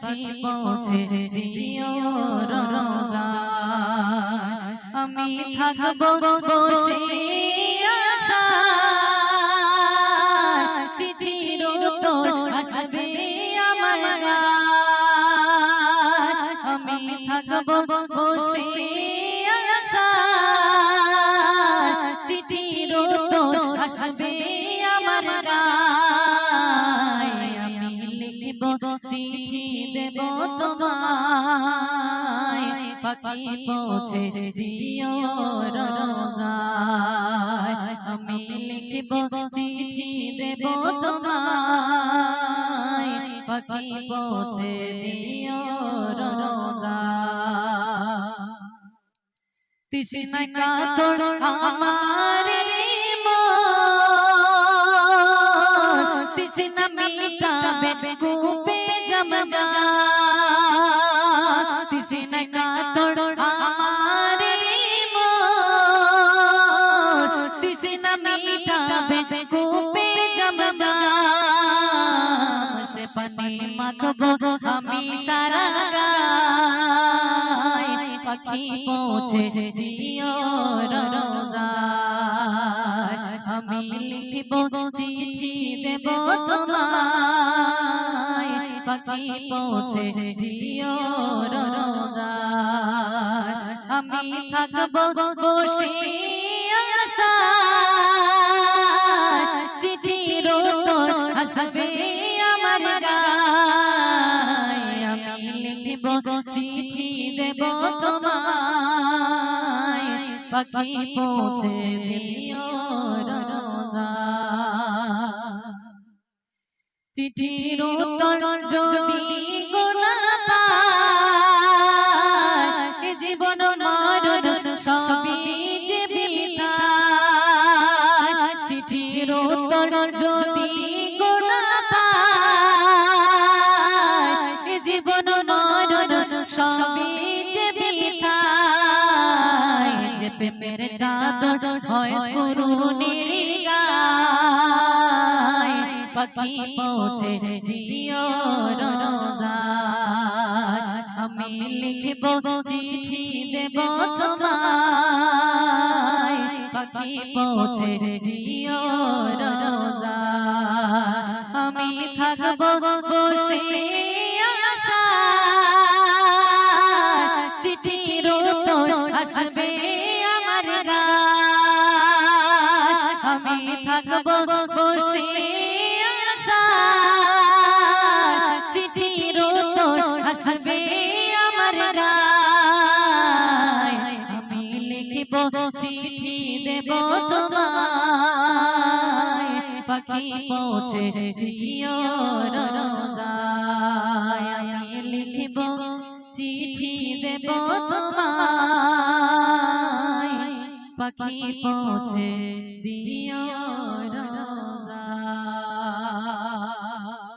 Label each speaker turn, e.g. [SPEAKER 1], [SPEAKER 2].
[SPEAKER 1] পাখি পৌঁছে দিও রোজা। আমি থাকব বসে আশা চিঠির উত্তর আসবে আমার আমি থাকব বসে আশা চিঠির উত্তর আসবে তোমায় পাখি পৌঁছে দিও রোজায়। আমি লিখব চিঠি দেব তোমায় পাখি পৌঁছে দিও রোজায়। তৃষ্ণা কাতর আমারে তৃষ্ণা মিটাবে কূপে জমজা তৃষ্ণা কাতর আমারে মন তৃষ্ণা মিটাবে কূপে জমজা সে পানি মাখবো আমি সারা গায়। পাখি পৌঁছে দিও রোজায় আমি লিখিব চিঠি দেব তোমায়। পাখি পৌঁছে দিও রোজায় আমি থাকব বসে আশা চিঠির উত্তর আসবে আমার গায়। আমি লিখিব চিঠি দেব তোমায়। পাখি পৌঁছে দিও রোজা চিঠির উত্তর যদি গোনা পায়, জীবন মরণ সবই যে বিধায় চিঠির উত্তর যদি গোনা পায়, জীবন মরণ সবই যে বিধায়, যে প্রেমের হয় করুণের গায় পাখি পৌঁছে দিও রোজায় আমি লিখব, চিঠি দেব তোমায়। পাখি পৌঁছে দিও রোজায় আমি থাকব বসে আশা চিঠির উত্তর আসবে আমার গায়। আমি থাকব বসে আসবে আমার গায়। আমি লিখিব, চিঠি দেব তোমায়। পাখি পৌঁছে দিও রোজায়। আমি লিখিব, চিঠি দেব তোমায়। পাখি পৌঁছে দিও